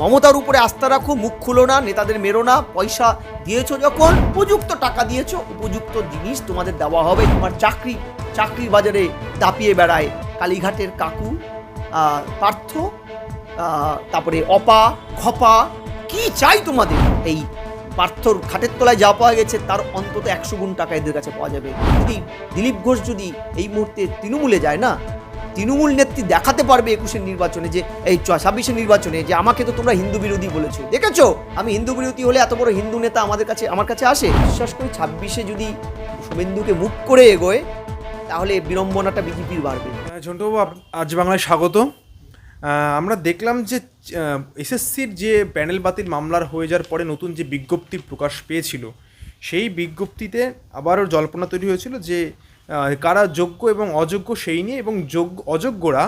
মমতার উপরে আস্থা রাখো, মুখ খুলো না, নেতাদের মেরো না, পয়সা দিয়েছ যখন, উপযুক্ত টাকা দিয়েছ, উপযুক্ত জিনিস তোমাদের দেওয়া হবে। তোমার চাকরি, চাকরির বাজারে দাপিয়ে বেড়ায়। কালীঘাটের কাকু পার্থ তারপরে অপা, খপা, কি চাই তোমাদের? এই পার্থর খাটের তলায় যা পাওয়া গেছে, তার অন্তত একশো গুণ টাকা এদের কাছে পাওয়া যাবে। যদি দিলীপ ঘোষ যদি এই মুহূর্তে তৃণমূলে যায় না তৃণমূল নেত্রী দেখাতে পারবে একুশের নির্বাচনে যে এই ছাব্বিশের নির্বাচনে যে আমাকে তো তোমরা হিন্দু বিরোধী বলেছ। দেখেছ? আমি হিন্দু বিরোধী হলে এত বড় হিন্দু নেতা আমাদের কাছে আমার কাছে আসে? বিশ্বাস করি ছাব্বিশে যদি শুভেন্দুকে মুখ করে এগোয় তাহলে বিড়ম্বনাটা বিজেপির বাড়বে। হ্যাঁ, ঝন্টুবাবু আজ বাংলায় স্বাগত। আমরা দেখলাম যে এসএসসির যে প্যানেল বাতিল মামলার হয়ে যাওয়ার পরে নতুন যে বিজ্ঞপ্তি প্রকাশ পেয়েছিল সেই বিজ্ঞপ্তিতে আবারও জল্পনা তৈরি হয়েছিল যে কারা যোগ্য এবং অযোগ্য সেই নিয়ে এবং যোগ্য, অযোগ্যরা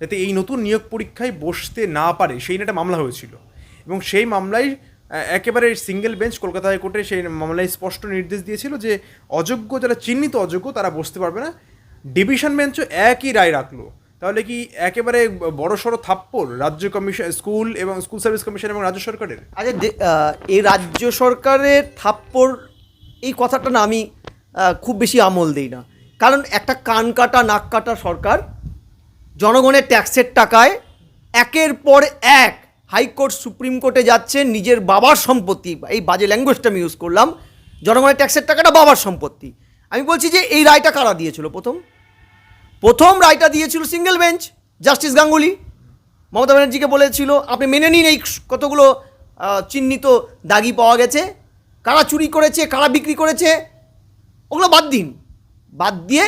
যাতে এই নতুন নিয়োগ পরীক্ষায় বসতে না পারে, সেই নিয়ে একটা মামলা হয়েছিল। এবং সেই মামলায় একেবারে সিঙ্গেল বেঞ্চ কলকাতা হাইকোর্টে সেই মামলায় স্পষ্ট নির্দেশ দিয়েছিল যে অযোগ্য, যারা চিহ্নিত অযোগ্য, তারা বসতে পারবে না। ডিভিশন বেঞ্চও একই রায় রাখল। তাহলে কি একেবারে বড় সড়ো থাপ্পড় রাজ্য কমিশন স্কুল এবং স্কুল সার্ভিস কমিশন এবং রাজ্য সরকারের? আচ্ছা এই রাজ্য সরকারের থাপ্পড়, এই কথাটা না আমি খুব বেশি আমল দিই না। কারণ একটা কান কাটা, নাক কাটা সরকার জনগণের ট্যাক্সের টাকায় একের পর এক হাইকোর্ট, সুপ্রিম কোর্টে যাচ্ছে নিজের বাবার সম্পত্তি। এই বাজে ল্যাঙ্গুয়েজটা আমি ইউজ করলাম। জনগণের ট্যাক্সের টাকাটা বাবার সম্পত্তি। আমি বলছি যে এই রায়টা কারা দিয়েছিল প্রথম? প্রথম রায়টা দিয়েছিল single bench justice Ganguly. Mamata ব্যানার্জিকে বলেছিল, আপনি মেনে নিন এই কতগুলো চিহ্নিত দাগি পাওয়া গেছে। কারা চুরি করেছে, কারা বিক্রি করেছে, ওগুলো বাদ দিন। বাদ দিয়ে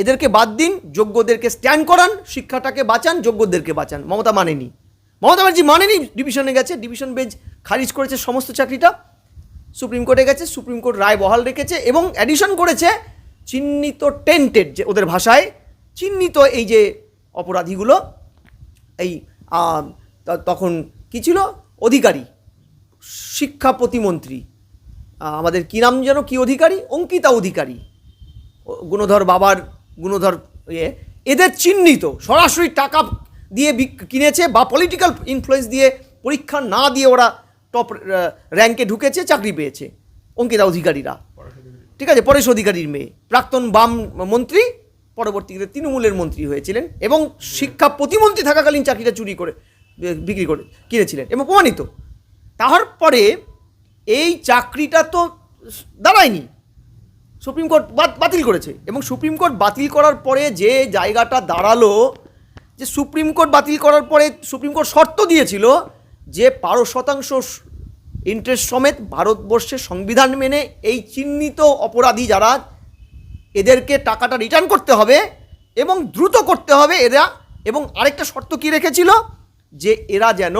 এদেরকে বাদ দিন, যোগ্যদেরকে স্ট্যান্ড করান, শিক্ষাটাকে বাঁচান, যোগ্যদেরকে বাঁচান। মমতা মানেনি। মমতা ব্যানার্জি মানেনি ডিভিশনে গেছে ডিভিশন বেঞ্চ খারিজ করেছে সমস্ত চাকরিটা। সুপ্রিম কোর্টে গেছে, সুপ্রিম কোর্ট রায় বহাল রেখেছে এবং অ্যাডিশন করেছে চিহ্নিত টেন্টেড যে ওদের ভাষায়, চিহ্নিত এই যে অপরাধীগুলো, এই তখন কী ছিল? অধিকারী, শিক্ষা প্রতিমন্ত্রী। আমাদের কী নাম যেন? কী অধিকারী? অঙ্কিতা অধিকারী। গুণধর বাবার গুণধর ইয়ে এদের চিহ্নিত, সরাসরি টাকা দিয়ে কিনেছে বা পলিটিক্যাল ইনফ্লুয়েন্স দিয়ে পরীক্ষা না দিয়ে ওরা টপ র্যাঙ্কে ঢুকেছে, চাকরি পেয়েছে। অঙ্কিতা অধিকারীরা। ঠিক আছে, পরেশ অধিকারীর মেয়ে। প্রাক্তন বাম মন্ত্রী, পরবর্তীতে তৃণমূলের মন্ত্রী হয়েছিলেন এবং শিক্ষা প্রতিমন্ত্রী থাকাকালীন চাকরিটা চুরি করে বিক্রি করে, কিনেছিলেন এবং প্রমাণিত। তারপরে এই চাকরিটা তো দাঁড়ায়নি। সুপ্রিম কোর্ট বাতিল করেছে। এবং সুপ্রিম কোর্ট বাতিল করার পরে যে জায়গাটা দাঁড়াল, যে সুপ্রিম কোর্ট বাতিল করার পরে সুপ্রিম কোর্ট শর্ত দিয়েছিল যে বারো শতাংশ ইন্টারেস্ট সমেত ভারতবর্ষের সংবিধান মেনে এই চিহ্নিত অপরাধী যারা, এদেরকে টাকাটা রিটার্ন করতে হবে এবং দ্রুত করতে হবে এরা। এবং আরেকটা শর্ত কি রেখেছিল? যে এরা যেন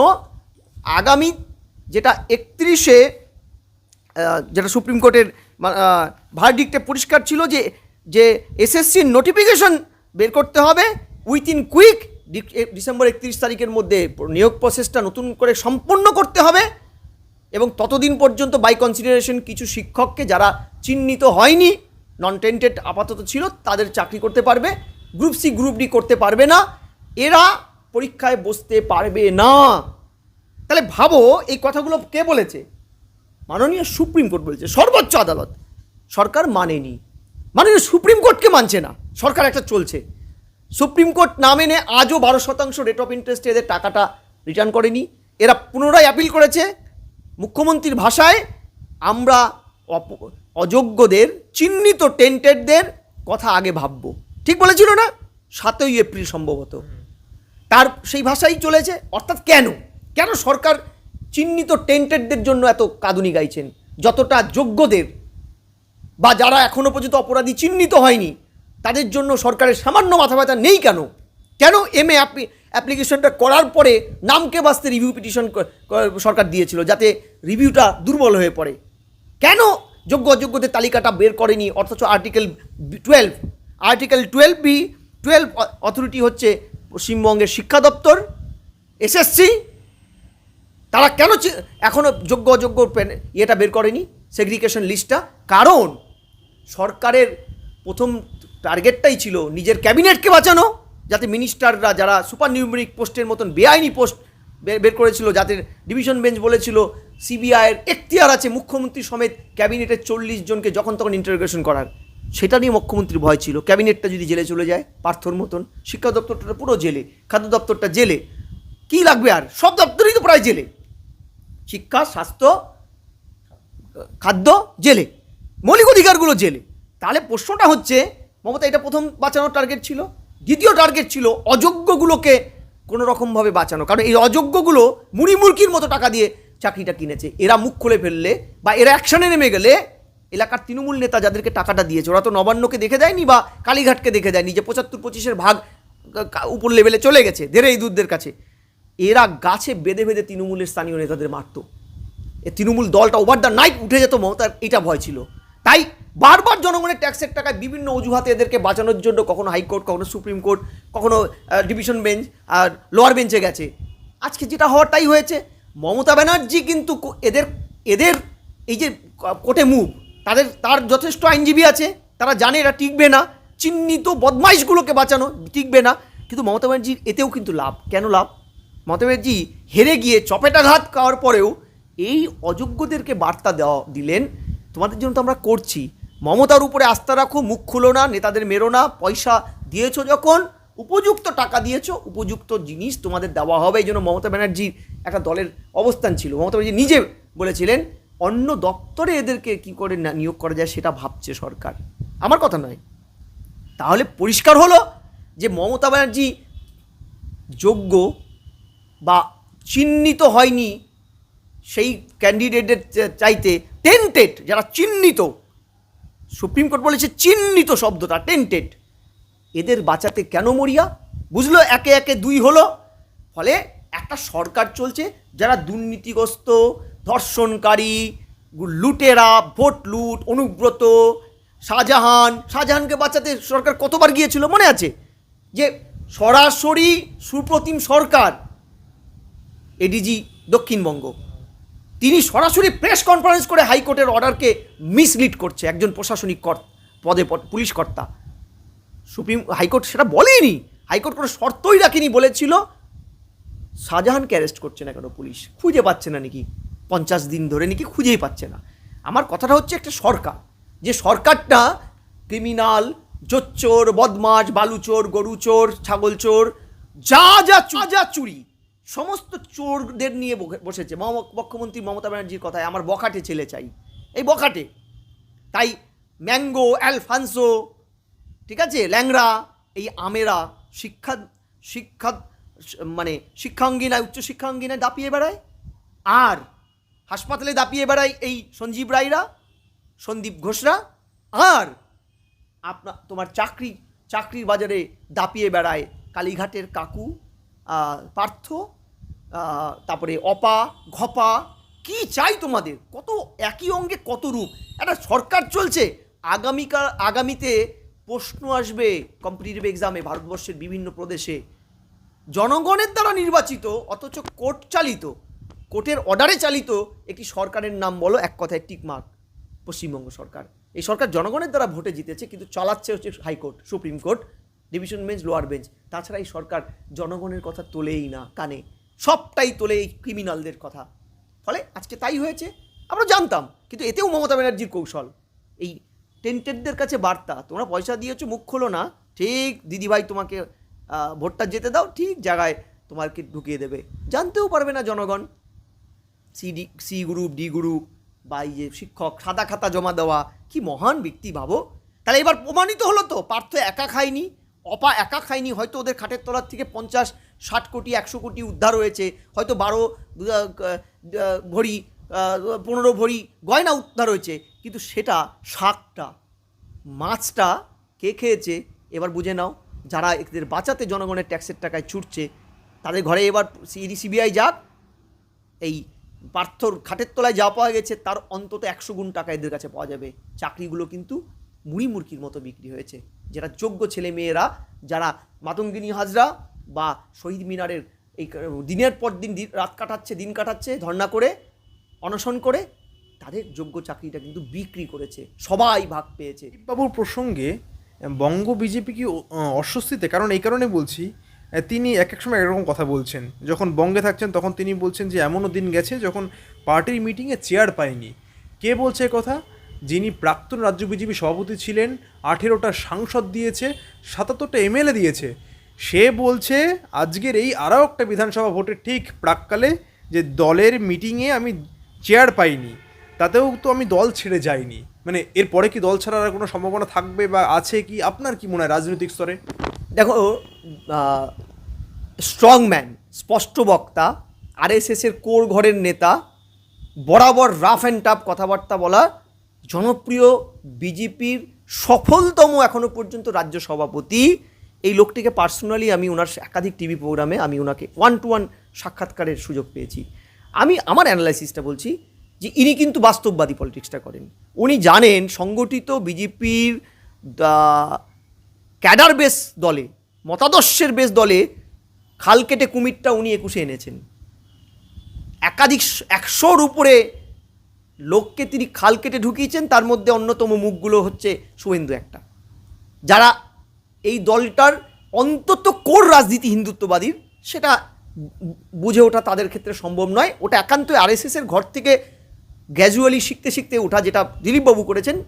আগামী, যেটা একত্রিশে যেটা সুপ্রিম কোর্টের ভার্ডিক্টে পরিষ্কার ছিল যে যে এসএসসির নোটিফিকেশন বের করতে হবে উইথিন কুইক ডিসেম্বর একত্রিশ তারিখের মধ্যে নিয়োগ প্রসেসটা নতুন করে সম্পন্ন করতে হবে এবং ততদিন পর্যন্ত বাই কনসিডারেশন কিছু শিক্ষককে যারা চিহ্নিত হয়নি নন টেন্টেড আপাতত ছিল, তাদের চাকরি করতে পারবে গ্রুপ সি গ্রুপ ডি করতে পারবে না, এরা পরীক্ষায় বসতে পারবে না। তাহলে ভাবো, এই কথাগুলো কে বলেছে? মাননীয় সুপ্রিম কোর্ট বলেছে, সর্বোচ্চ আদালত। সরকার মানেনি। মাননীয় সুপ্রিম কোর্টকে মানছে না। সরকার একটা চলছে। সুপ্রিম কোর্ট না মেনে আজও বারো শতাংশ রেট অফ ইন্টারেস্টে এদের টাকাটা রিটার্ন করেনি। এরা পুনরায় অ্যাপিল করেছে। মুখ্যমন্ত্রীর ভাষায় আমরা অযোগ্যদের, চিহ্নিত টেন্টেডদের কথা আগে ভাববো। ঠিক বলেছিল না? সাতই এপ্রিল সম্ভবত। তার, সেই ভাষাই চলেছে। অর্থাৎ কেন? কেন সরকার চিহ্নিত টেন্টেডদের জন্য এত কাঁদুনি গাইছেন, যতটা যোগ্যদের বা যারা এখনও পর্যন্ত অপরাধী চিহ্নিত হয়নি, তাদের জন্য সরকারের সামান্য মাথা ব্যথা নেই কেন? কেন এম এ অ্যাপ্লিকেশনটা করার পরে নামকে বাঁচতে রিভিউ পিটিশন সরকার দিয়েছিল যাতে রিভিউটা দুর্বল হয়ে পড়ে? কেন যোগ্য অযোগ্যদের তালিকাটা বের করেনি? অথচ article twelve article twelve B twelve authority হচ্ছে পশ্চিমবঙ্গের শিক্ষা দপ্তর এসএসসি তারা কেন চি- এখনও যোগ্য অযোগ্য ইয়েটা বের করেনি? সেগ্রিগেশন লিস্টটা কারণ সরকারের প্রথম টার্গেটটাই ছিল নিজের ক্যাবিনেটকে বাঁচানো, যাতে মিনিস্টাররা যারা সুপার নিউমেরিক পোস্টের মতন বেআইনি পোস্ট বের করেছিল, যাতে ডিভিশন বেঞ্চ বলেছিল সিবিআইয়ের এখতিয়ার আছে, মুখ্যমন্ত্রী সমেত ক্যাবিনেটের চল্লিশ জনকে যখন তখন ইন্টারোগেশন করার। সেটা নিয়ে মুখ্যমন্ত্রীর ভয় ছিল। ক্যাবিনেটটা যদি জেলে চলে যায়, পার্থর মতন, শিক্ষা দপ্তরটা পুরো জেলে, খাদ্য দপ্তরটা জেলে, কী লাগবে আর? সব দপ্তরই তো প্রায় জেলে। শিক্ষা, স্বাস্থ্য, খাদ্য, জেলে। মৌলিক অধিকারগুলো জেলে। তাহলে প্রশ্নটা হচ্ছে, মমতা, এটা প্রথম বাঁচানোর টার্গেট ছিল? দ্বিতীয় টার্গেট ছিল অযোগ্যগুলোকে কোনো রকমভাবে বাঁচানো। কারণ এই অযোগ্যগুলো মুড়ি মুরগির মতো টাকা দিয়ে চাকরিটা কিনেছে। এরা মুখ খুলে ফেললে বা এরা অ্যাকশনে নেমে গেলে এলাকার তৃণমূল নেতা যাদেরকে টাকাটা দিয়েছে, ওরা তো নবান্নকে দেখে দেয়নি বা কালীঘাটকে দেখে দেয়নি যে পঁচাত্তর পঁচিশের ভাগ উপর লেভেলে চলে গেছে ধেরে এই দুধদের কাছে। এরা গাছে বেঁধে বেঁধে তৃণমূলের স্থানীয় নেতাদের মারতো। এ তৃণমূল দলটা ওভার দ্য নাইট উঠে যেত মমতার, এটা ভয় ছিল। তাই বারবার জনগণের ট্যাক্সের টাকায় বিভিন্ন অজুহাতে এদেরকে বাঁচানোর জন্য কখনো হাইকোর্ট কখনো সুপ্রিম কোর্ট কখনো ডিভিশন বেঞ্চ আর লোয়ার বেঞ্চে গেছে। আজকে যেটা হওয়ার তাই হয়েছে। মমতা ব্যানার্জি কিন্তু এদের এদের এই যে কোর্টে মুভ তাদের, তার যথেষ্ট আইনজীবী আছে, তারা জানে এটা টিকবে না। চিহ্নিত বদমাইশগুলোকে বাঁচানো, টিকবে না। কিন্তু মমতা ব্যানার্জির এতেও কিন্তু লাভ। কেন লাভ? মমতা ব্যানার্জি হেরে গিয়ে চপেটাঘাত খাওয়ার পরেও এই অযোগ্যদেরকে বার্তা দেওয়া, দিলেন, তোমাদের জন্য তো আমরা করছি। মমতার উপরে আস্থা রাখো, মুখ খুলো না, নেতাদের মেরো না। পয়সা দিয়েছ যখন, উপযুক্ত টাকা দিয়েছ, উপযুক্ত জিনিস তোমাদের দেওয়া হবে। এই জন্য মমতা ব্যানার্জির একটা দলের অবস্থান ছিল। মমতা ব্যানার্জি নিজে বলেছিলেন, অন্য দপ্তরে এদেরকে কি করে নিয়োগ করা যায় সেটা ভাবছে সরকার। আমার কথা নয়। তাহলে পরিষ্কার হলো যে মমতা ব্যানার্জি যোগ্য বা চিহ্নিত হয়নি সেই ক্যান্ডিডেটের চাইতে টেন্টেড যারা চিহ্নিত। সুপ্রিম কোর্ট বলেছে চিহ্নিত শব্দটা টেন্টেড এদের বাঁচাতে কেন মরিয়া? বুঝলো, একে একে দুই হলো। ফলে একটা সরকার চলছে, যারা দুর্নীতিগ্রস্ত, ধর্ষণকারী, লুটেরা, ভোট লুট, অনুব্রত, শাহজাহান। শাহজাহানকে বাঁচাতে সরকার কতবার গিয়েছিল? মনে আছে? যে সরাসরি সুপ্রতিম সরকার এডিজি দক্ষিণবঙ্গ। তিনি সরাসরি প্রেস কনফারেন্স করে হাইকোর্টের অর্ডারকে মিসলিড করছে একজন প্রশাসনিক কর পদে পুলিশ কর্তা। সুপ্রিম হাইকোর্ট সেটা বলেনি। হাইকোর্ট কোনো শর্তই রাখেনি বলেছিল। শাহজাহানকে অ্যারেস্ট করছে না কেন পুলিশ? খুঁজে পাচ্ছে না নাকি? পঞ্চাশ দিন ধরে নাকি খুঁজেই পাচ্ছে না। আমার কথাটা হচ্ছে একটা সরকার। যে সরকারটা ক্রিমিনাল জোচ্চোর বদমাস বালুচোর, গরুচোর ছাগল চোর যা যা যা যা চুরি সমস্ত চোরদের নিয়ে বসে- বসেছে। মুখ্যমন্ত্রী মমতা ব্যানার্জির কথায়, আমার বখাটে ছেলে চাই। এই বখাটে। তাই ম্যাঙ্গো, অ্যালফান্সো, ঠিক আছে? ল্যাংড়া, এই আমেরা, শিক্ষা শিক্ষা মানে শিক্ষাঙ্গিনায়, উচ্চ শিক্ষাঙ্গিনায় দাপিয়ে বেড়ায়। আর হাসপাতালে দাপিয়ে বেড়ায় এই সঞ্জীব রায়রা, সন্দীপ ঘোষরা। আর আপনা, তোমার চাকরি, চাকরির বাজারে দাপিয়ে বেড়ায় কালীঘাটের কাকু পার্থ। তারপরে অপা, ঘপা, কি চাই তোমাদের? কত একই অঙ্গে কত রূপ? একটা সরকার চলছে। আগামীকাল, আগামীতে প্রশ্ন আসবে কম্পিটিটিভ এক্সামে ভারতবর্ষের বিভিন্ন প্রদেশে। জনগণের দ্বারা নির্বাচিত, অথচ কোর্ট চালিত, কোর্টের অর্ডারে চালিত একটি সরকারের নাম বলো, এক কথায় টিকমার্ক পশ্চিমবঙ্গ সরকার। এই সরকার জনগণের দ্বারা ভোটে জিতেছে, কিন্তু চালাচ্ছে হচ্ছে high court, supreme court division bench lower bench তাছাড়া এই সরকার জনগণের কথা তোলেই না, কানে। সবটাই তোলে এই ক্রিমিনালদের কথা। ফলে আজকে তাই হয়েছে, আমরা জানতাম, কিন্তু এতেও মমতা ব্যানার্জির কৌশল। এই টেন্টেডদের কাছে বার্তা, তোমরা পয়সা দিয়েছ, মুখ খোলো না, ঠিক, দিদিভাই তোমাকে ভোটটা যেতে দাও, ঠিক জায়গায় তোমাকে ঢুকিয়ে দেবে। জানতেও পারবে না জনগণ। C D, C group, D group, বা যে শিক্ষক, সাদা খাতা জমা দেওয়া, কি মহান ব্যক্তি ভাবো? তাহলে এবার প্রমাণিত হলো তো, পার্থ একা খায়নি অপা একা খায়নি, হয়তো ওদের খাটের তলার থেকে পঞ্চাশ, ষাট কোটি, একশো কোটি উদ্ধার হয়েছে, হয়তো বারো ভরি পনেরো ভরি গয়না উদ্ধার হয়েছে, কিন্তু সেটা শাকটা, মাছটা কে খেয়েছে? এবার বুঝে নাও, যারা এদের বাঁচাতে জনগণের ট্যাক্সের টাকায় ছুটছে, তাদের ঘরে এবার সিডি সিবিআই যাক, এই পার্থর খাটের তলায় যা পাওয়া গেছে, তার অন্তত একশো গুণ টাকা এদের কাছে পাওয়া যাবে। চাকরিগুলো কিন্তু মুড়ি মুরকির মতো বিক্রি হয়েছে। যারা যোগ্য ছেলে মেয়েরা যারা মাতঙ্গিনী হাজরা বা শহীদ মিনারের এই দিনের পর দিন রাত কাটাচ্ছে, দিন কাটাচ্ছে ধর্না করে, অনশন করে, তাদের যোগ্য চাকরিটা কিন্তু বিক্রি করেছে, সবাই ভাগ পেয়েছে। বাবুর প্রসঙ্গে বঙ্গ বিজেপি কি অস্বস্তিতে? কারণ এই কারণে বলছি তিনি এক এক সময় একরকম কথা বলছেন। যখন বঙ্গে থাকছেন, তখন তিনি বলছেন যে, এমনও দিন গেছে যখন পার্টির মিটিংয়ে চেয়ার পায়নি। কে বলছে কথা? যিনি প্রাক্তন রাজ্য বিজেপি সভাপতি ছিলেন, আঠেরোটা সাংসদ দিয়েছে, সাতাত্তরটা এমএলএ দিয়েছে। সে বলছে, আজকের এই আরও একটা বিধানসভা ভোটের ঠিক প্রাককালে যে দলের মিটিংয়ে আমি চেয়ার পাইনি, তাতেও তো আমি দল ছেড়ে যাইনি। মানে এরপরে কি দল ছাড়ার আর কোনো সম্ভাবনা থাকবে বা আছে কি? আপনার কি মনে হয় রাজনৈতিক স্তরে? দেখো স্ট্রং ম্যান স্পষ্ট বক্তা আরএসএসের কোর ঘরের নেতা, বরাবর রাফ অ্যান্ড টাফ কথাবার্তা বলা জনপ্রিয় বিজেপির সফলতম এখনও পর্যন্ত রাজ্য সভাপতি। এই লোকটিকে পার্সোনালি আমি ওনার একাধিক টিভি প্রোগ্রামে আমি ওনাকে ওয়ান টু ওয়ান সাক্ষাৎকারের সুযোগ পেয়েছি। আমি আমার অ্যানালাইসিসটা বলছি যে ইনি কিন্তু বাস্তববাদী পলিটিক্সটা করেন। উনি জানেন সংগঠিত বিজেপির ক্যাডার বেস দলে, মতাদর্শের বেস দলে খাল কেটে কুমিরটা উনি একুশে এনেছেন। একাধিক একশোর উপরে লোককে তিনি খাল কেটে ঢুকিয়েছেন, তার মধ্যে অন্যতম মুখগুলো হচ্ছে শুভেন্দু একটা। যারা এই দলটার অন্তত কোর রাজনীতি হিন্দুত্ববাদীর, সেটা বুঝে ওঠা তাদের ক্ষেত্রে সম্ভব নয়। ওটা একান্তই আরএসএসের ঘর থেকে গ্র্যাজুয়ালি শিখতে শিখতে ওঠা যেটা দিলীপবাবু করেছেন,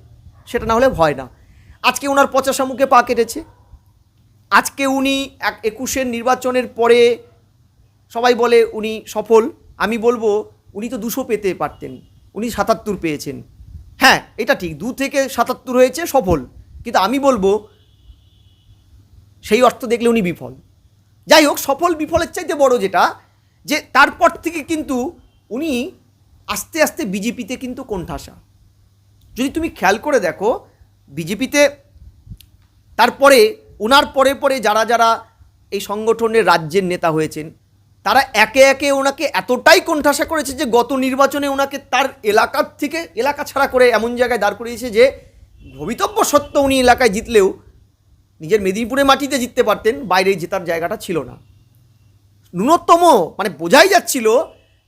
সেটা না হলে ভয় না। আজকে ওনার পচাশা মুখে পা কেটেছে। আজকে উনি এক একুশের নির্বাচনের পরে সবাই বলে উনি সফল। আমি বলব, উনি তো দুশো পেতে পারতেন। উনি সাতাত্তর পেয়েছেন। হ্যাঁ এটা ঠিক, দু থেকে সাতাত্তর হয়েছে, সফল। কিন্তু আমি বলব, সেই অর্থ দেখলে উনি বিফল। যাই হোক, সফল বিফলের চাইতে বড় যেটা, যে তারপর থেকে কিন্তু উনি আস্তে আস্তে বিজেপিতে কিন্তু কোণঠাসা। যদি তুমি খেয়াল করে দেখো, বিজেপিতে তারপরে ওনার পরে পরে যারা যারা এই সংগঠনের রাজ্যের নেতা হয়েছেন তারা একে একে ওনাকে এতটাই কোণঠাসা করেছে যে গত নির্বাচনে ওনাকে তার এলাকার থেকে, এলাকা ছাড়া করে এমন জায়গায় দাঁড় করিয়েছে যে ভবিতব্য সত্য উনি এলাকায় জিতলেও নিজের মেদিনীপুরের মাটিতে জিততে পারতেন বাইরে জেতার জায়গাটা ছিল না। ন্যূনতম মানে বোঝাই যাচ্ছিল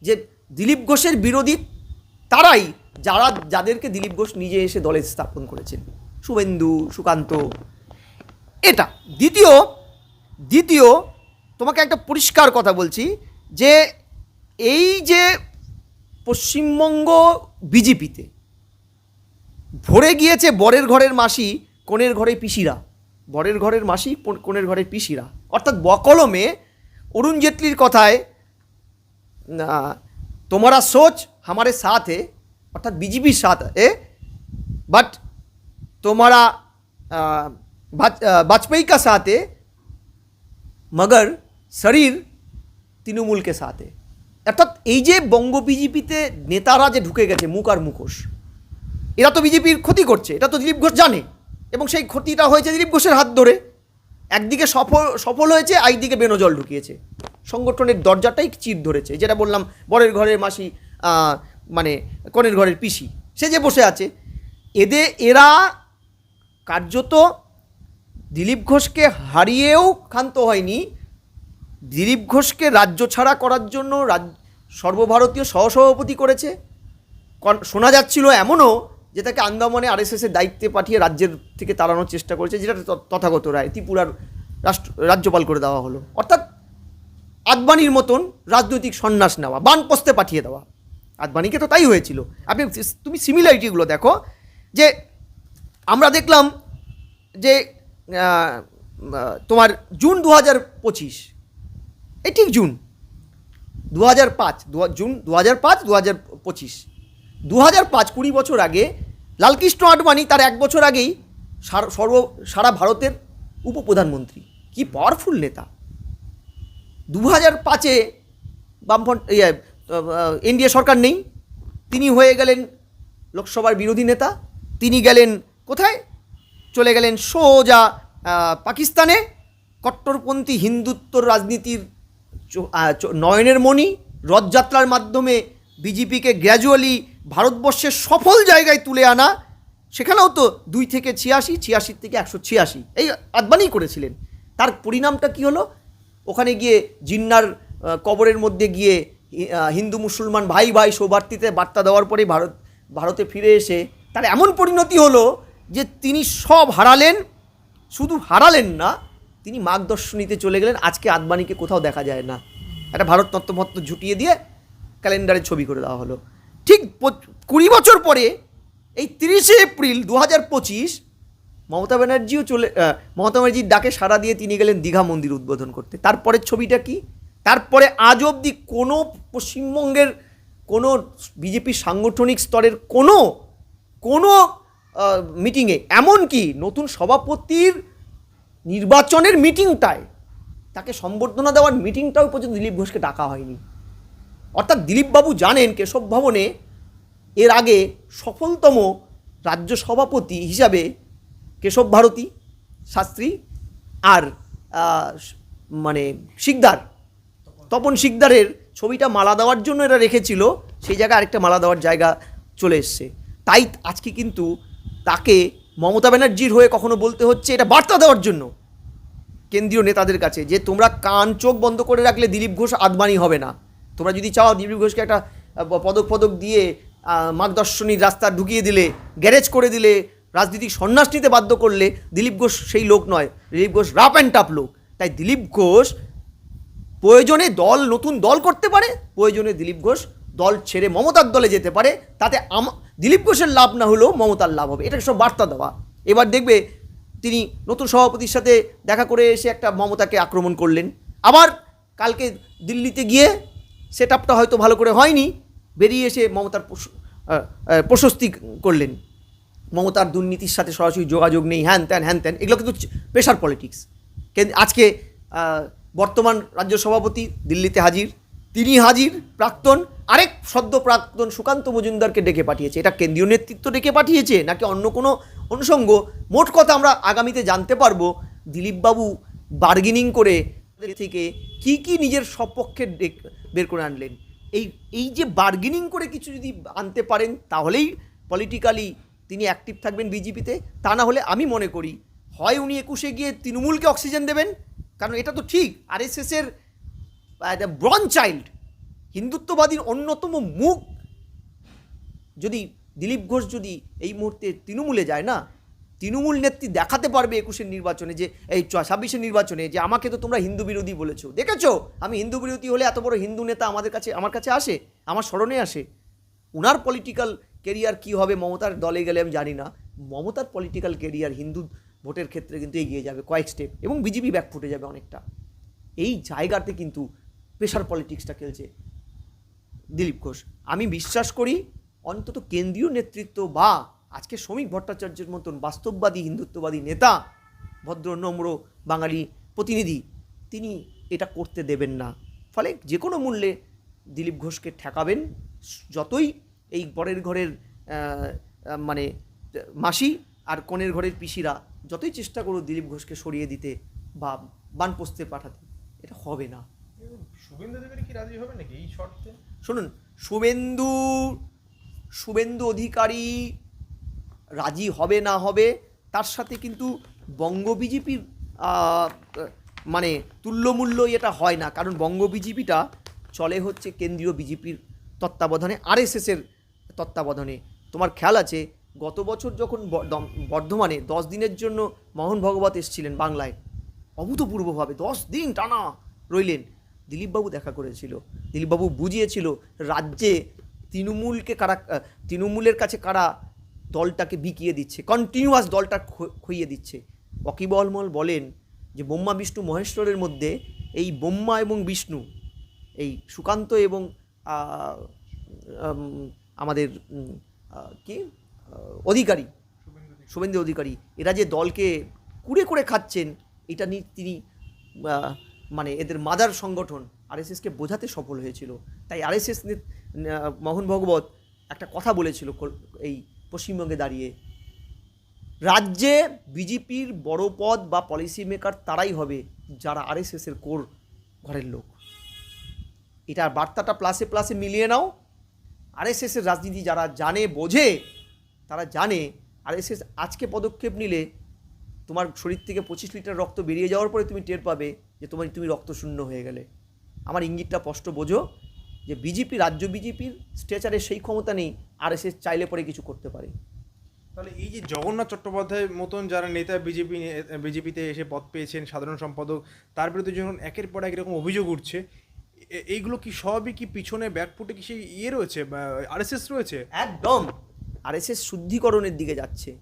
যে দিলীপ ঘোষের বিরোধী তারাই যারা, যাদেরকে দিলীপ ঘোষ নিজে এসে দলে স্থাপন করেছেন। শুভেন্দু, সুকান্ত, এটা। দ্বিতীয় দ্বিতীয় তোমাকে একটা পরিষ্কার কথা বলছি যে এই যে পশ্চিমবঙ্গ বিজেপিতে ভরে গিয়েছে বরের ঘরের মাসি, কোনের ঘরে পিসিরা। বরের ঘরের মাসি কোনের ঘরে পিসিরা। অর্থাৎ বকলমে অরুণ জেটলির কথায় তোমারা সোচ, আমারে সাথে। অর্থাৎ বিজেপির সাথ এ বাট তোমারা বাজপেয়ী কা মগর শরীর তৃণমূলকে সাথে। অর্থাৎ এই যে বঙ্গ বিজেপিতে নেতারা যে ঢুকে গেছে, মুখ আর মুখোশ, এরা তো বিজেপির ক্ষতি করছে, এটা তো দিলীপ ঘোষ জানে। এবং সেই ক্ষতিটা হয়েছে দিলীপ ঘোষের হাত ধরে। একদিকে সফল সফল হয়েছে একদিকে বেনজল ঢুকিয়েছে। সংগঠনের দরজাটাই চির ধরেছে, যেটা বললাম, বরের ঘরের মাসি মানে কনের ঘরের পিসি, সে যে বসে আছে। এদের এরা কার্যত দিলীপ ঘোষকে হারিয়েও ক্ষান্ত হয়নি দিলীপ ঘোষকে রাজ্য ছাড়া করার জন্য রাজ, সর্বভারতীয় সহসভাপতি করেছে। শোনা যাচ্ছিল এমনও যে তাকে আন্দামানে আরএসএসের দায়িত্বে পাঠিয়ে রাজ্যের থেকে তাড়ানোর চেষ্টা করেছে, যেটা তথাগত রায়। ত্রিপুরার রাষ্ট্র, রাজ্যপাল করে দেওয়া হলো। অর্থাৎ আদবানির মতন রাজনৈতিক সন্ন্যাস নেওয়া বানপস্তে পাঠিয়ে দেওয়া। আদবানিকে তো তাই হয়েছিল। আপনি তুমি সিমিলারিটিগুলো দেখো, যে আমরা দেখলাম যে তোমার জুন দু হাজার পঁচিশ এই ঠিক জুন দু হাজার পাঁচ জুন দু হাজার পাঁচ দু হাজার পঁচিশ। দু হাজার পাঁচ, কুড়ি বছর আগে লালকৃষ্ণ আডবাণী তার এক বছর আগেই সার- সর্ব, সারা ভারতের উপপ্রধানমন্ত্রী। কি পাওয়ারফুল নেতা। দু হাজার পাঁচে বামফ্রন্ট ইয়ে এনডিএ সরকার নেই। তিনি হয়ে গেলেন লোকসভার বিরোধী নেতা। তিনি গেলেন কোথায়? চলে গেলেন সোজা পাকিস্তানে। কট্টরপন্থী হিন্দুত্বর রাজনীতির নয়নের মণি রথযাত্রার মাধ্যমে বিজেপিকে গ্র্যাজুয়ালি ভারতবর্ষের সফল জায়গায় তুলে আনা। সেখানেও তো দুই থেকে ছিয়াশি, ছিয়াশির থেকে একশো ছিয়াশি। এই আদবানি করেছিলেন। তার পরিণামটা কি হলো? ওখানে গিয়ে জিন্নার কবরের মধ্যে গিয়ে হিন্দু মুসলমান ভাই ভাই সৌভার্তিতে বার্তা দেওয়ার পরে ভারত, ভারতে ফিরে এসে তার এমন পরিণতি হলো যে তিনি সব হারালেন, শুধু হারালেন না তিনি মার্গদর্শনীতে চলে গেলেন। আজকে আদবানিকে কোথাও দেখা যায় না। একটা ভারত তত্ত্বমত্ত ঝুটিয়ে দিয়ে ক্যালেন্ডারে ছবি করে দেওয়া হলো। ঠিক কুড়ি বছর পরে, এই তিরিশে এপ্রিল দু হাজার পঁচিশ, মমতা ব্যানার্জিও চলে মমতা ব্যানার্জির ডাকে সাড়া দিয়ে তিনি গেলেন দীঘা মন্দির উদ্বোধন করতে। তারপরের ছবিটা কি? তারপরে আজ অবধি কোনো পশ্চিমবঙ্গের কোনো বিজেপির সাংগঠনিক স্তরের কোনো কোনো মিটিংয়ে এমনকি নতুন সভাপতির নির্বাচনের মিটিংটায় তাকে সম্বর্ধনা দেওয়ার মিটিংটাও পর্যন্ত দিলীপ ঘোষকে ডাকা হয়নি। অর্থাৎ দিলীপবাবু জানেন কেশব ভবনে এর আগে সফলতম রাজ্য সভাপতি হিসাবে কেশব ভারতী, শাস্ত্রী আর মানে শিকদার, তপন শিকদারের ছবিটা মালা দেওয়ার জন্য এরা রেখেছিল, সেই জায়গায় আরেকটা মালা দেওয়ার জায়গা চলে এসছে। তাই আজকে কিন্তু তাকে মমতা ব্যানার্জির হয়ে কখনো বলতে হচ্ছে এটা বার্তা দেওয়ার জন্য। কেন্দ্রীয় নেতাদের কাছে যে তোমরা কান চোখ বন্ধ করে রাখলে দিলীপ ঘোষ আদমানি হবে না। তোমরা যদি চাও দিলীপ ঘোষকে একটা পদক পদক দিয়ে মার্গদর্শনীর রাস্তা ঢুকিয়ে দিলে, গ্যারেজ করে দিলে, রাজনীতিক সন্ন্যাস নিতে বাধ্য করলে দিলীপ ঘোষ সেই লোক নয়। দিলীপ ঘোষ রাপ অ্যান্ড টাপ লোক। তাই দিলীপ ঘোষ প্রয়োজনে দল, নতুন দল করতে পারে, প্রয়োজনে দিলীপ ঘোষ দল ছেড়ে মমতার দলে যেতে পারে, তাতে আম, দিলীপ ঘোষের লাভ না হলেও মমতার লাভ হবে। এটা সব বার্তা দেওয়া। এবার দেখবে তিনি নতুন সভাপতির সাথে দেখা করে এসে একটা মমতাকে আক্রমণ করলেন। আবার কালকে দিল্লিতে গিয়ে সেট আপটা হয়তো ভালো করে হয়নি, বেরিয়ে এসে মমতার প্রশস্তি করলেন। মমতার দুর্নীতির সাথে সরাসরি যোগাযোগ নেই, হ্যান ত্যান হ্যান ত্যান, এগুলো কিন্তু প্রেশার পলিটিক্স আজকে বর্তমান রাজ্য সভাপতি দিল্লিতে হাজির। তিনি হাজির, প্রাক্তন, আরেক সদ্য প্রাক্তন সুকান্ত মজুমদারকে ডেকে পাঠিয়েছে। এটা কেন্দ্রীয় নেতৃত্ব ডেকে পাঠিয়েছে, নাকি অন্য কোনো অনুষঙ্গ? মোট কথা আমরা আগামীতে জানতে পারব, দিলীপবাবু বার্গেনিং করে থেকে কি কি নিজের সপক্ষে বের করে আনলেন। এই এই যে বার্গেনিং করে কিছু যদি আনতে পারেন, তাহলেই পলিটিক্যালি তিনি অ্যাক্টিভ থাকবেন বিজেপিতে। তা না হলে আমি মনে করি, হয় উনি একুশে গিয়ে তৃণমূলকে অক্সিজেন দেবেন? কারণ এটা তো ঠিক আরএসএসের ব্রন চাইল্ড হিন্দুত্ববাদীর অন্যতম মুখ। যদি দিলীপ ঘোষ যদি এই মুহূর্তে তৃণমূলে যায় না, তৃণমূল নেত্রী দেখাতে পারবে একুশের নির্বাচনে যে, এই ছাব্বিশের নির্বাচনে যে, আমাকে তো তোমরা হিন্দু বিরোধী বলেছ। দেখেছ? আমি হিন্দু বিরোধী হলে এত বড় হিন্দু নেতা আমাদের কাছে, আমার কাছে আসে, আমার স্মরণে আসে। ওনার পলিটিক্যাল কেরিয়ার কী হবে, মমতার দলে গেলে আমি জানি না। মমতার পলিটিক্যাল কেরিয়ার হিন্দু ভোটের ক্ষেত্রে কিন্তু এগিয়ে যাবে কয়েক স্টেপ এবং বিজেপি ব্যাক ফুটে যাবে অনেকটা। এই জায়গাতে কিন্তু প্রেশার পলিটিক্সটা খেলছে। দিলীপ ঘোষ, আমি বিশ্বাস করি অন্তত কেন্দ্রীয় নেতৃত্ব বা আজকে শ্রমিক ভট্টাচার্যের মতন বাস্তববাদী, হিন্দুত্ববাদী নেতা, ভদ্র, নম্র বাঙালি প্রতিনিধি, তিনি এটা করতে দেবেন না। ফলে যে কোনো মূল্যে দিলীপ ঘোষকে ঠেকাবেন, যতই এই বরের ঘরের মানে মাসি আর কনের ঘরের পিসিরা, যতই চেষ্টা করুক দিলীপ ঘোষকে সরিয়ে দিতে বা বানপোস্তে পাঠাতে, এটা হবে না। শুভেন্দু দেবের কি রাজি হবে নাকি এই শর্তে? শুনুন, শুভেন্দু শুভেন্দু অধিকারী রাজি হবে না হবে, তার সাথে কিন্তু বঙ্গ বিজেপির মানে তুল্যমূল্য এটা হয় না, কারণ বঙ্গ বিজেপিটা চলে হচ্ছে কেন্দ্রীয় বিজেপির তত্ত্বাবধানে আর আরএসএসের তত্ত্বাবধানে। তোমার খেয়াল আছে, গত বছর যখন বর্ধমানে দশ দিনের জন্য মোহন ভগবত এসেছিলেন বাংলায়, অভূতপূর্বভাবে দশ দিন টানা রইলেন। দিলীপবাবু দেখা করেছিল। দিলীপবাবু বুঝিয়েছিল, রাজ্যে তৃণমূলকে কারা তৃণমূলের কাছে কারা দলটাকে বিকিয়ে দিচ্ছে কন্টিনিউয়াস দলটা খইয়ে দিচ্ছে। অকিবলমল বলেন যে ব্রহ্মা বিষ্ণু, মহেশ্বরের মধ্যে এই ব্রহ্মা এবং বিষ্ণু, এই সুকান্ত এবং আমাদের কি? অধিকারী, শুভেন্দু অধিকারী, এরা যে দলকে কুড়ে করে খাচ্ছেন, এটা নিয়ে তিনি মানে এদের মাদার সংগঠন আরএসএসকে বোঝাতে সফল হয়েছিল। তাই আরএসএস মোহন ভগবত একটা কথা বলেছিল এই পশ্চিমবঙ্গে দাঁড়িয়ে। রাজ্যে বিজেপির বড় পদ বা পলিসি মেকার তারাই হবে যারা আরএসএসের কোর ঘরের লোক। এটার বার্তাটা প্লাসে প্লাসে মিলিয়ে নাও। আরএসএসের রাজনীতি যারা জানে, বোঝে, তারা জানে আরএসএস আজকে পদক্ষেপ নিলে তোমার শরীর থেকে পঁচিশ লিটার রক্ত বেরিয়ে যাওয়ার পরে তুমি টের পাবে যে তোমার তুমি রক্তশূন্য হয়ে গেলে। আমার ইঙ্গিতটা স্পষ্ট বোঝো যে বিজেপি রাজ্য বিজেপির স্ট্রেচারে সেই ক্ষমতা নেই আরএসএস চাইলে পরে কিছু করতে পারে। তাহলে এই যে জগন্নাথ চট্টোপাধ্যায়ের মতন যারা নেতা বিজেপি বিজেপিতে এসে পদ পেয়েছেন সাধারণ সম্পাদক তার বিরুদ্ধে যখন একের পর এক এরকম অভিযোগ উঠছে এইগুলো কি সবই কি পিছনে ব্যাকফুটে কি সেই ইয়ে রয়েছে আরএসএস রয়েছে? একদম। আরএসএস শুদ্ধিকরণের দিকে যাচ্ছে।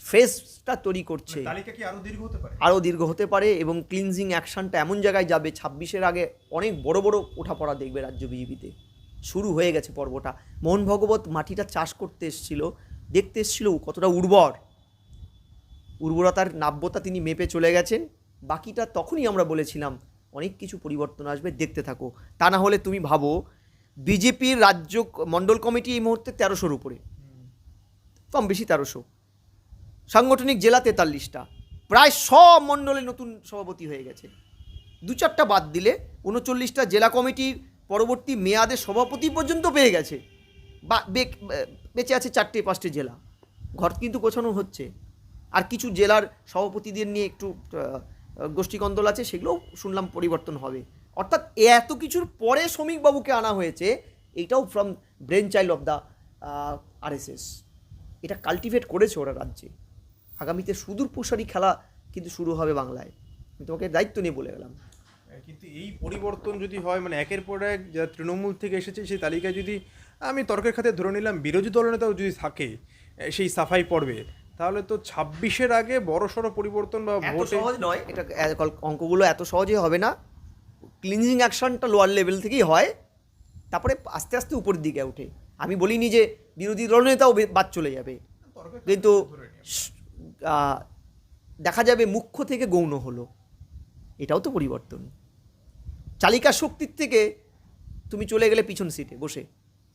ফেসটা তৈরি করছে। তালিকা কি আরও দীর্ঘ হতে পারে? আরও দীর্ঘ হতে পারে এবং ক্লিনজিং অ্যাকশনটা এমন জায়গায় যাবে ছাব্বিশের আগে অনেক বড় বড় ওঠাপড়া দেখবে রাজ্য বিজেপিতে। শুরু হয়ে গেছে পর্বটা। মোহন ভগবত মাটিটা চাষ করতে এসেছিল দেখতে এসেছিল কতটা উর্বর। উর্বরতার নাব্যতা তিনি মেপে চলে গেছেন। বাকিটা তখনই আমরা বলেছিলাম অনেক কিছু পরিবর্তন আসবে দেখতে থাকো। তা না হলে তুমি ভাবো বিজেপির রাজ্য মণ্ডল কমিটি এই মুহূর্তে তেরোশোর উপরে। কম বেশি তেরোশো। সাংগঠনিক জেলা তেতাল্লিশটা। প্রায় সব মণ্ডলে নতুন সভাপতি হয়ে গেছে। দু চারটা বাদ দিলে উনচল্লিশটা জেলা কমিটির পরবর্তী মেয়াদে সভাপতি পর্যন্ত পেয়ে গেছে। বা বেঁচে আছে চারটে পাঁচটে জেলা। ঘর কিন্তু গোছানো হচ্ছে। আর কিছু জেলার সভাপতিদের নিয়ে একটু গোষ্ঠীকন্দল আছে, সেগুলোও শুনলাম পরিবর্তন হবে। অর্থাৎ এত কিছুর পরে শ্রমিকবাবুকে আনা হয়েছে এইটাও from brain child of the RSS এটা কাল্টিভেট করেছে ওরা রাজ্যে। আগামীতে সুদূর প্রসারী খেলা কিন্তু শুরু হবে বাংলায়। আমি তোমাকে দায়িত্ব নিয়ে বলে গেলাম। কিন্তু এই পরিবর্তন যদি হয় মানে একের পর এক যা তৃণমূল থেকে এসেছে সেই তালিকায় যদি আমি তর্কের খাতে ধরে নিলাম বিরোধী দলনেতাও যদি থাকে সেই সাফাই পড়বে তাহলে তো ছাব্বিশের আগে বড় সড়ো পরিবর্তন বা এত সহজ নয়। এটা অঙ্কগুলো এত সহজে হবে না। ক্লিনজিং অ্যাকশনটা লোয়ার লেভেল থেকেই হয়। তারপরে আস্তে আস্তে উপরের দিকে ওঠে আমি বলিনি যে বিরোধী দলনেতাও বাদ চলে যাবে। কিন্তু দেখা যাবে মুখ্য থেকে গৌণ হলো। এটাও তো পরিবর্তন। চালিকা শক্তির থেকে তুমি চলে গেলে পিছন সিটে বসে।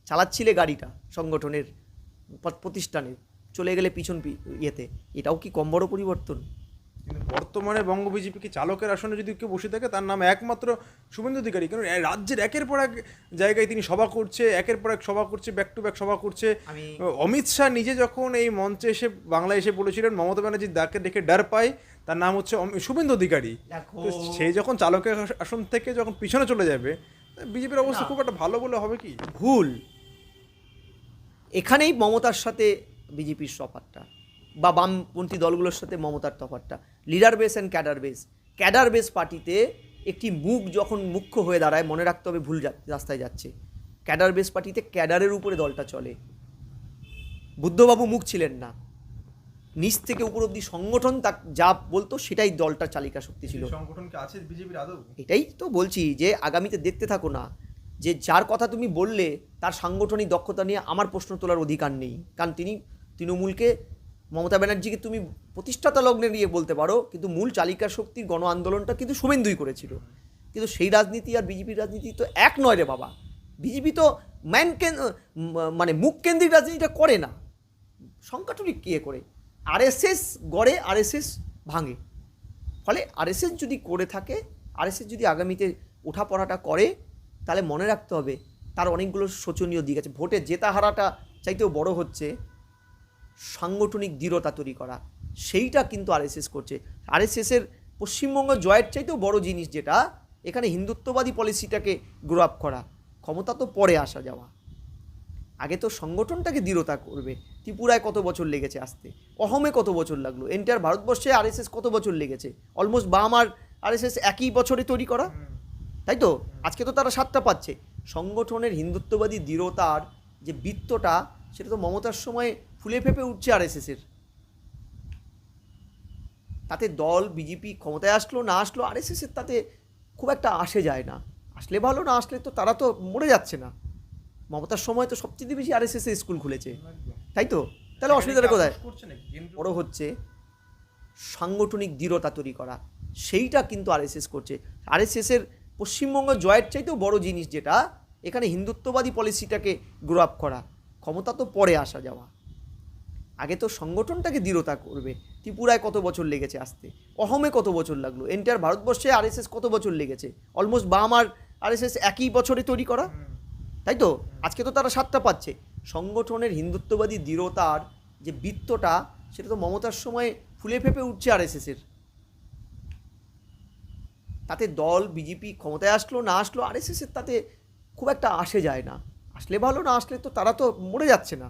চালাচ্ছিলে গাড়িটা, সংগঠনের প্রতিষ্ঠানের, চলে গেলে পিছন ইয়েতে। এটাও কি কম বড় পরিবর্তন? কিন্তু বর্তমানে বঙ্গ বিজেপি কি চালকের আসনে যদি কেউ বসে থাকে তার নাম একমাত্র শুভেন্দু অধিকারী। কারণ রাজ্যের একের পর এক জায়গায় তিনি সভা করছে একের পর এক সভা করছে ব্যাক টু ব্যাক সভা করছে। অমিত শাহ নিজে যখন এই মঞ্চে এসে বাংলায় এসে বলেছিলেন মমতা ব্যানার্জি ডাকে দেখে ডার পায় তার নাম হচ্ছে শুভেন্দু অধিকারী। সে যখন চালকের আসন থেকে যখন পিছনে চলে যাবে বিজেপির অবস্থা খুব একটা ভালো বলে হবে কি? ভুল। এখানেই মমতার সাথে বিজেপির তফাতটা বা বামপন্থী দলগুলোর সাথে মমতার তফাতটা leader base and cadre base. Cadre base পার্টিতে একটি মুখ যখন মুখ্য হয়ে দাঁড়ায় মনে রাখতে হবে ভুল রাস্তায় যাচ্ছে। ক্যাডার বেস পার্টিতে ক্যাডারের উপরে দলটা চলে। বুদ্ধবাবু মুখ ছিলেন না। নিচ থেকে উপর অব্দি সংগঠন তা যা বলতো সেটাই দলটা চালিকা শক্তি ছিল। সংগঠনকে আছে বিজেপির আদৌ? এটাই তো বলছি যে আগামীতে দেখতে থাকো না। যে যার কথা তুমি বললে তার সাংগঠনিক দক্ষতা নিয়ে আমার প্রশ্ন তোলার অধিকার নেই। কারণ তিনি তৃণমূলকে মমতা ব্যানার্জিকে তুমি প্রতিষ্ঠাতা লগ্নে নিয়ে বলতে পারো, কিন্তু মূল চালিকা শক্তির গণ আন্দোলনটা কিন্তু শুভেন্দুই করেছিল। কিন্তু সেই রাজনীতি আর বিজেপির রাজনীতি তো এক নয় রে বাবা। বিজেপি তো ম্যান মানে মুখ কেন্দ্রিক রাজনীতিটা করে না। সংগঠনিক কে করে? আরএসএস গড়ে, আরএসএস ভাঙে। ফলে আরএসএস যদি করে থাকে, আরএসএস যদি আগামীতে ওঠাপড়াটা করে, তাহলে মনে রাখতে হবে তার অনেকগুলো শোচনীয় দিক আছে। ভোটে জেতা হারাটা চাইতেও বড় হচ্ছে। সাংগঠনিক দৃঢ়তা তৈরি করা। সেইটা কিন্তু আরএসএস করছে। আরএসএসের পশ্চিমবঙ্গ জয়ের চাইতেও বড় জিনিস যেটা, এখানে হিন্দুত্ববাদী পলিসিটাকে গ্রো আপ করা। ক্ষমতা তো পরে আসা যাওয়া। আগে তো সংগঠনটাকে দৃঢ়তা করবে। ত্রিপুরায় কত বছর লেগেছে আসতে? অহমে কত বছর লাগল? এন্টার ভারতবর্ষে আরএসএস কত বছর লেগেছে? অলমোস্ট বাম আর আরএসএস একই বছরে তৈরি করা? তাই তো? আজকে তো তারা সাতটা পাচ্ছে। সংগঠনের হিন্দুত্ববাদী দৃঢ়তার যে বৃত্তটা, সেটা তো মমতার সময় ফুলে ফেপে উঠছে আরএসএসের। তাতে দল বিজেপি ক্ষমতায় আসলো না আসলো আর আরএসএসের তাতে খুব একটা আসে যায় না। আসলে ভালো না আসলে তো তারা তো মরে যাচ্ছে না। মমতার সময় তো সবচেয়ে বেশি আরএসএস এর স্কুল খুলেছে। তাই তো? তাহলে অসুবিধাটা কোথায়? বড় হচ্ছে সাংগঠনিক দৃঢ়তা তৈরি করা। সেইটা কিন্তু আরএসএস করছে। আর আরএসএসের পশ্চিমবঙ্গ জয়ের চাইতেও বড় জিনিস যেটা এখানে হিন্দুত্ববাদী পলিসিটাকে গ্রো আপ করা। ক্ষমতা তো পরে আসা যাওয়া। আগে তো সংগঠনটাকে দৃঢ়তা করবে। ত্রিপুরায় কত বছর লেগেছে আসতে? অহমে কত বছর লাগল? এন্টার ভারতবর্ষে আরএসএস কত বছর লেগেছে? অলমোস্ট বাম আর আরএসএস একই বছরে তৈরি করা? তাই তো? আজকে তো তারা সাতটা পাচ্ছে। সংগঠনের হিন্দুত্ববাদী দৃঢ়তার যে বৃত্তটা, সেটা তো মমতার সময় ফুলে ফেপে উঠছে আরএসএসের তাতে দল বিজেপি ক্ষমতায় আসলো, না আসলো আরএসএসের তাতে খুব একটা আসে যায় না। আসলে ভালো, না আসলে তো তারা তো মরে যাচ্ছে না।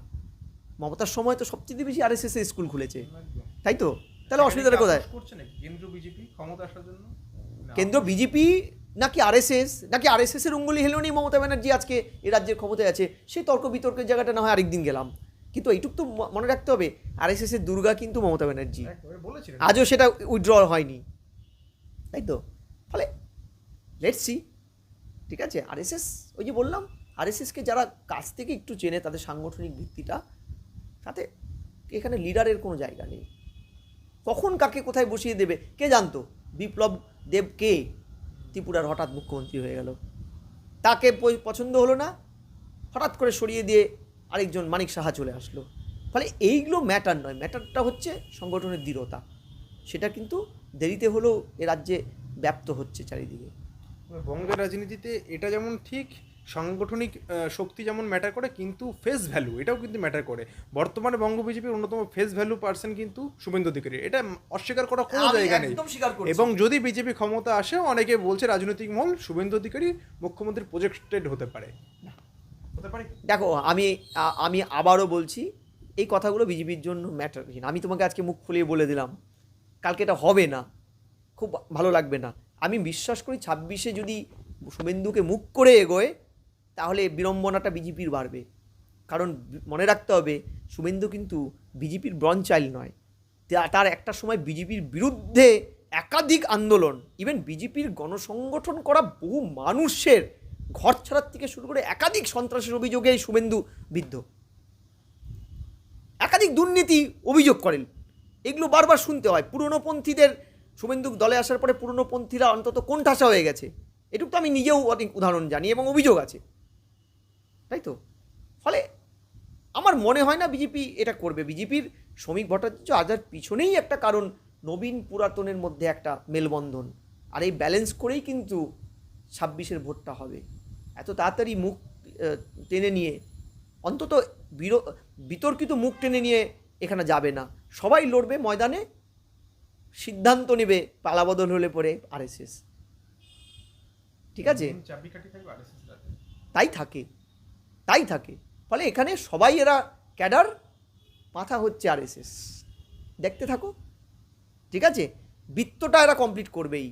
মমতার সময় তো সবচেয়ে বেশি আর এস এস স্কুল খুলেছে। তাই তো? তাহলে অসুবিধাটা কোথায়? কেন্দ্র বিজেপি ক্ষমতা আসার জন্য? কেন্দ্র বিজেপি নাকি আরএসএস নাকি আরএসএস এর অঙ্গুলি মমতা ব্যানার্জি আজকে এই রাজ্যের ক্ষমতায় আছে? সেই তর্ক বিতর্কের জায়গাটা না হয় আরেকদিন গেলাম। কিন্তু এইটুক তো মনে রাখতে হবে আরএসএস এর দুর্গা কিন্তু মমতা ব্যানার্জি। আজও সেটা উইথড্র হয়নি। তাই তো? ফলে লেটস সি ঠিক আছে? আরএসএস ওই যে বললাম আর আরএসএসকে যারা কাছ থেকে একটু চেনে তাদের সাংগঠনিক ভিত্তিটা তাতে এখানে লিডারের কোনো জায়গা নেই। কখন কাকে কোথায় বসিয়ে দেবে? কে জানতো? বিপ্লব দেব কে? ত্রিপুরার হঠাৎ মুখ্যমন্ত্রী হয়ে গেল। তাকে পছন্দ হলো না? হঠাৎ করে সরিয়ে দিয়ে আরেকজন মানিক সাহা চলে আসলো। ফলে এইগুলো ম্যাটার নয়। ম্যাটারটা হচ্ছে সংগঠনের দৃঢ়তা। সেটা কিন্তু দেরিতে হলেও এ রাজ্যে ব্যাপ্ত হচ্ছে চারিদিকে। বঙ্গের রাজনীতিতে এটা যেমন ঠিক সাংগঠনিক শক্তি যেমন ম্যাটার করে কিন্তু ফেস ভ্যালু এটাও কিন্তু ম্যাটার করে। বর্তমানে বঙ্গ বিজেপির অন্যতম ফেস ভ্যালু পার্সন কিন্তু শুভেন্দু অধিকারী। এটা অস্বীকার করা কোনো জায়গা নেই। এবং যদি বিজেপি ক্ষমতা আসে অনেকে বলছে রাজনৈতিক মহল শুভেন্দু অধিকারী মুখ্যমন্ত্রী প্রজেক্টেড হতে পারে। হতে পারে? দেখো আমি আমি আবারও বলছি এই কথাগুলো বিজেপির জন্য ম্যাটারহীন আমি তোমাকে আজকে মুখ খুলিয়ে বলে দিলাম কালকে এটা হবে না। খুব ভালো লাগবে না। আমি বিশ্বাস করি ছাব্বিশে যদি শুভেন্দুকে মুখ করে এগোয় তাহলে বিড়ম্বনাটা বিজেপির বাড়বে। কারণ মনে রাখতে হবে, শুভেন্দু কিন্তু বিজেপির ব্রন চাইল্ড নয়। তার একটা সময় বিজেপির বিরুদ্ধে একাধিক আন্দোলন ইভেন বিজেপির গণসংগঠন করা বহু মানুষের ঘর ছাড়ার থেকে শুরু করে একাধিক সন্ত্রাসের অভিযোগে এই শুভেন্দু বিদ্ধ। একাধিক দুর্নীতি অভিযোগ করেন। এগুলো বারবার শুনতে হয়। পুরনোপন্থীদের শুভেন্দু দলে আসার পরে পুরনোপন্থীরা অন্তত কোণঠাসা হয়ে গেছে। এটুকু তো আমি নিজেও অনেক উদাহরণ জানি এবং অভিযোগ আছে। তাই তো? ফলে আমার মনে হয় না বিজেপি এটা করবে। বিজেপির শ্রমিক ভট্টাচার্য আজার পিছনেই একটা কারণ নবীন পুরাতনের মধ্যে একটা মেলবন্ধন। আর এই ব্যালেন্স করেই কিন্তু ছাব্বিশের ভোটটা হবে। এত তাড়াতাড়ি মুখ টেনে নিয়ে অন্তত বিতর্কিত মুখ টেনে নিয়ে এখানে যাবে না। সবাই লড়বে ময়দানে সিদ্ধান্ত নেবে পালাবদল হলে পরে আরএসএস। ঠিক আছে? তাই থাকে। তাই থাকে। ফলে এখানে সবাই এরা ক্যাডার, মাথা হচ্ছে আরএসএস দেখতে থাকো। ঠিক আছে? বৃত্তটা এরা কমপ্লিট করবেই।